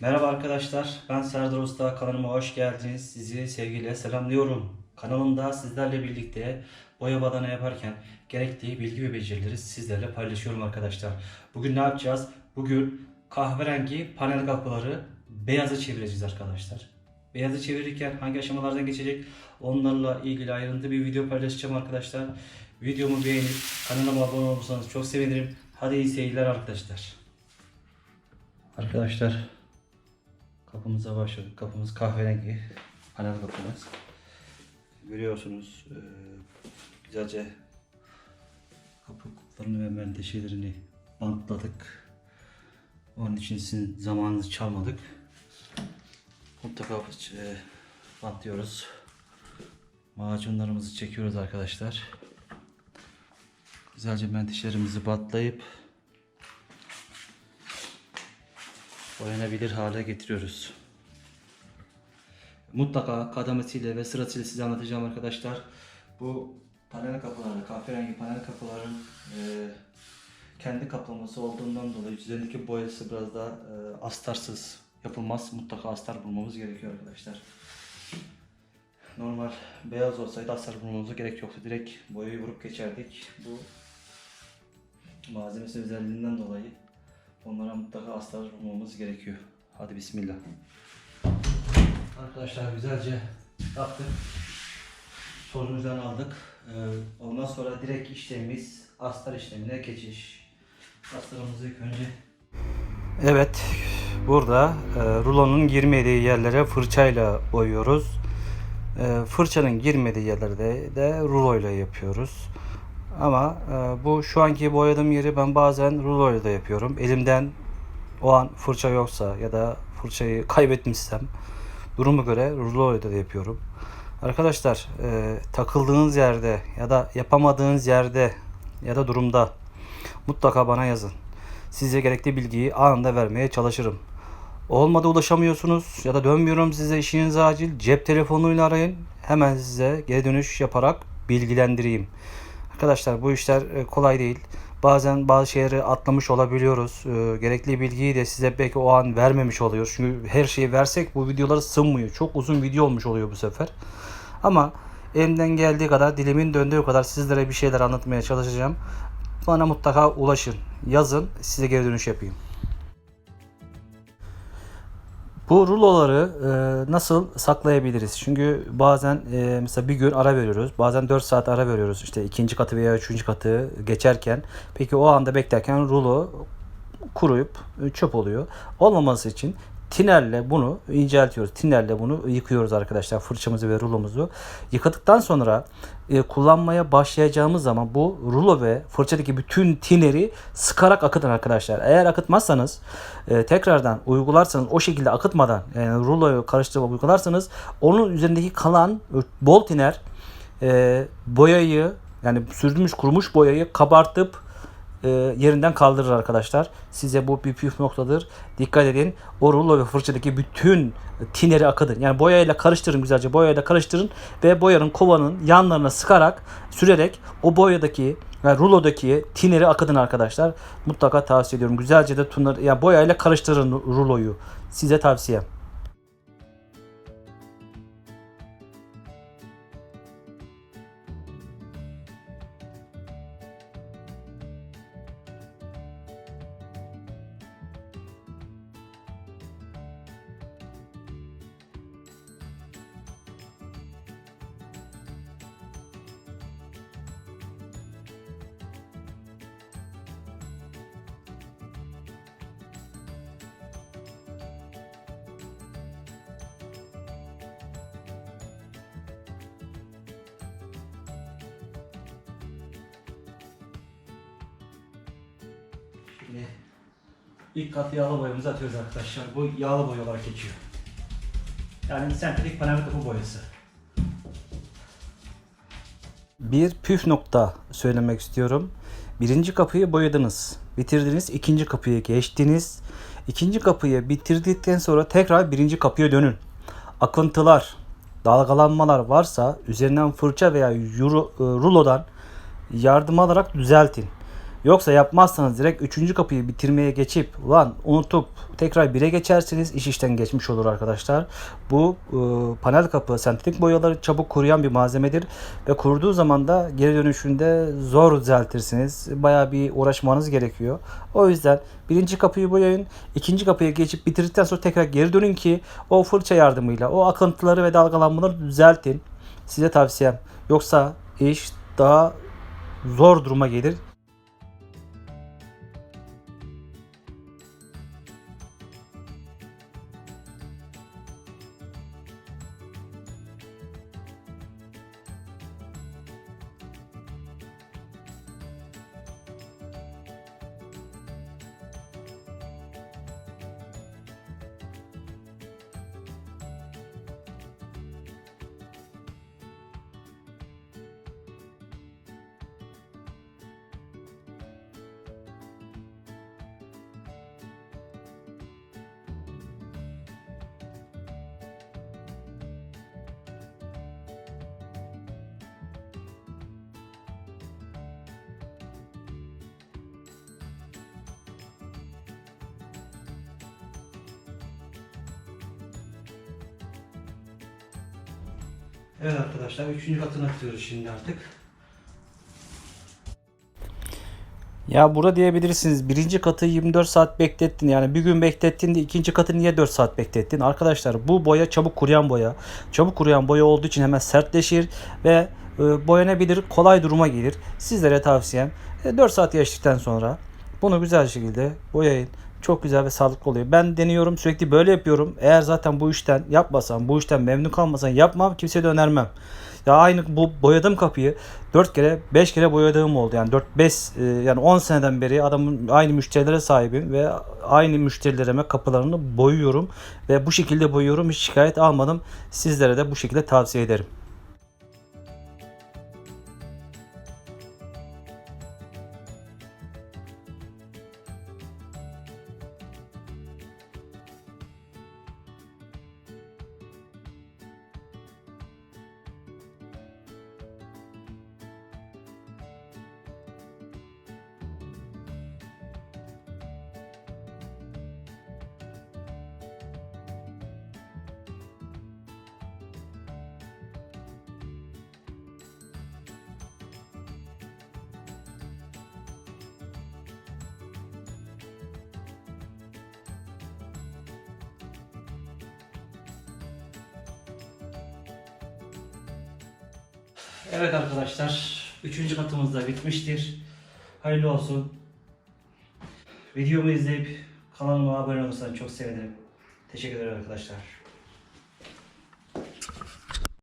Merhaba arkadaşlar, ben Serdar Usta. Kanalıma hoş geldiniz. Sizi sevgiyle selamlıyorum. Kanalımda sizlerle birlikte boya badana yaparken gerektiği bilgi ve becerileri sizlerle paylaşıyorum arkadaşlar. Bugün ne yapacağız? Bugün kahverengi panel kapıları beyaza çevireceğiz arkadaşlar. Beyazı çevirirken hangi aşamalardan geçecek onlarla ilgili ayrıntı bir video paylaşacağım arkadaşlar. Videomu beğenip kanalıma abone olursanız çok sevinirim. Hadi iyi seyirler arkadaşlar. Arkadaşlar Kapımıza başladık. Kapımız kahverengi. Panel kapımız. Görüyorsunuz eee, güzelce kapı kulplarını ve menteşelerini bantladık. Onun için sizin zamanınızı çalmadık. Mutlaka eee, bantlıyoruz. Macunlarımızı çekiyoruz arkadaşlar. Güzelce menteşelerimizi bantlayıp oynanabilir hale getiriyoruz. Mutlaka kademesiyle ve sırasıyla size anlatacağım arkadaşlar. Bu panel kapıları, kahverengi panel kapıların e, kendi kaplaması olduğundan dolayı üzerindeki boyası biraz daha e, astarsız yapılmaz. Mutlaka astar bulmamız gerekiyor arkadaşlar. Normal beyaz olsaydı astar bulmamıza gerek yoktu. Direkt boyayı vurup geçerdik. Bu malzemesi özelliğinden dolayı onlara mutlaka astar bulmamız gerekiyor. Hadi bismillah. Arkadaşlar güzelce yaptık. Tozumuzdan aldık. Ee, ondan sonra direkt işlemimiz astar işlemine geçiş. Astarımızı ilk önce Evet, burada e, rulonun girmediği yerlere fırçayla boyuyoruz. E, fırçanın girmediği yerlerde de ruloyla yapıyoruz. Ama e, bu şu anki boyadığım yeri ben bazen ruloyla da yapıyorum. Elimden o an fırça yoksa ya da fırçayı kaybetmişsem duruma göre ruloyla da yapıyorum. Arkadaşlar e, takıldığınız yerde ya da yapamadığınız yerde ya da durumda mutlaka bana yazın. Size gerekli bilgiyi anında vermeye çalışırım. Olmadı ulaşamıyorsunuz ya da dönmüyorum size işiniz acil cep telefonuyla arayın. Hemen size geri dönüş yaparak bilgilendireyim. Arkadaşlar bu işler e, kolay değil. Bazen bazı şeyleri atlamış olabiliyoruz. E, Gerekli bilgiyi de size belki o an vermemiş oluyoruz. Çünkü her şeyi versek bu videoları sığmıyor. Çok uzun video olmuş oluyor bu sefer. Ama elimden geldiği kadar, dilimin döndüğü kadar sizlere bir şeyler anlatmaya çalışacağım. Bana mutlaka ulaşın. Yazın, size geri dönüş yapayım. Bu ruloları e, nasıl saklayabiliriz? Çünkü bazen e, mesela bir gün ara veriyoruz. Bazen 4 saat ara veriyoruz. İşte ikinci katı veya üçüncü katı geçerken. Peki o anda beklerken rulo kuruyup çöp oluyor. Olmaması için tinerle bunu inceltiyoruz. Tinerle bunu yıkıyoruz arkadaşlar. Fırçamızı ve rulomuzu. Yıkadıktan sonra e, kullanmaya başlayacağımız zaman bu rulo ve fırçadaki bütün tineri sıkarak akıtın arkadaşlar. Eğer akıtmazsanız e, tekrardan uygularsanız o şekilde akıtmadan yani ruloyu karıştırıp uygularsanız onun üzerindeki kalan e, bol tiner e, boyayı yani sürdürmüş kurumuş boyayı kabartıp e, yerinden kaldırır arkadaşlar. Size bu bir püf noktadır. Dikkat edin. O rulo ve fırçadaki bütün tineri akıtın. Yani boyayla karıştırın güzelce. Boyayla karıştırın ve boyanın kovanın yanlarına sıkarak sürerek o boyadaki yani rulodaki tineri akıtın arkadaşlar. Mutlaka tavsiye ediyorum. Güzelce de tunar, yani boyayla karıştırın ruloyu. Size tavsiyem. Şimdi ilk kat yağlı boyamızı atıyoruz arkadaşlar. Bu yağlı boya olarak geçiyor. Yani sentetik panel kapı boyası. Bir püf nokta söylemek istiyorum. Birinci kapıyı boyadınız. Bitirdiniz. ikinci kapıyı geçtiniz. İkinci kapıyı bitirdikten sonra tekrar birinci kapıya dönün. Akıntılar, dalgalanmalar varsa üzerinden fırça veya e, rulodan yardım alarak düzeltin. Yoksa yapmazsanız direkt üçüncü kapıyı bitirmeye geçip ulan unutup tekrar 1'e geçerseniz iş işten geçmiş olur arkadaşlar. Bu e, panel kapı sentetik boyaları çabuk kuruyan bir malzemedir ve kuruduğu zaman da geri dönüşünde zor düzeltirsiniz. Bayağı bir uğraşmanız gerekiyor. O yüzden birinci kapıyı boyayın. ikinci kapıya geçip bitirdikten sonra tekrar geri dönün ki o fırça yardımıyla o akıntıları ve dalgalanmaları düzeltin. Size tavsiyem. Yoksa iş daha zor duruma gelir. Evet arkadaşlar 3. katına atıyoruz şimdi artık. Ya burada diyebilirsiniz birinci katı 24 saat beklettin yani bir gün beklettin de ikinci katı niye 4 saat beklettin? Arkadaşlar bu boya çabuk kuruyan boya. Çabuk kuruyan boya olduğu için hemen sertleşir ve e, boyanabilir kolay duruma gelir. Sizlere tavsiyem e, 4 saat geçtikten sonra bunu güzel şekilde boyayın. Çok güzel ve sağlıklı oluyor. Ben deniyorum sürekli böyle yapıyorum. Eğer zaten bu işten yapmasam, bu işten memnun kalmasam yapmam kimseye de önermem. Ya aynı bu boyadığım kapıyı 4 kere 5 kere boyadığım oldu. Yani 4 5 e, yani 10 seneden beri adamın aynı müşterilere sahibim ve aynı müşterilerime kapılarını boyuyorum ve bu şekilde boyuyorum. Hiç şikayet almadım. Sizlere de bu şekilde tavsiye ederim. Evet arkadaşlar, üçüncü katımız da bitmiştir. Hayırlı olsun. Videomu izleyip kanalıma abone olursanız çok sevinirim. Teşekkür ederim arkadaşlar.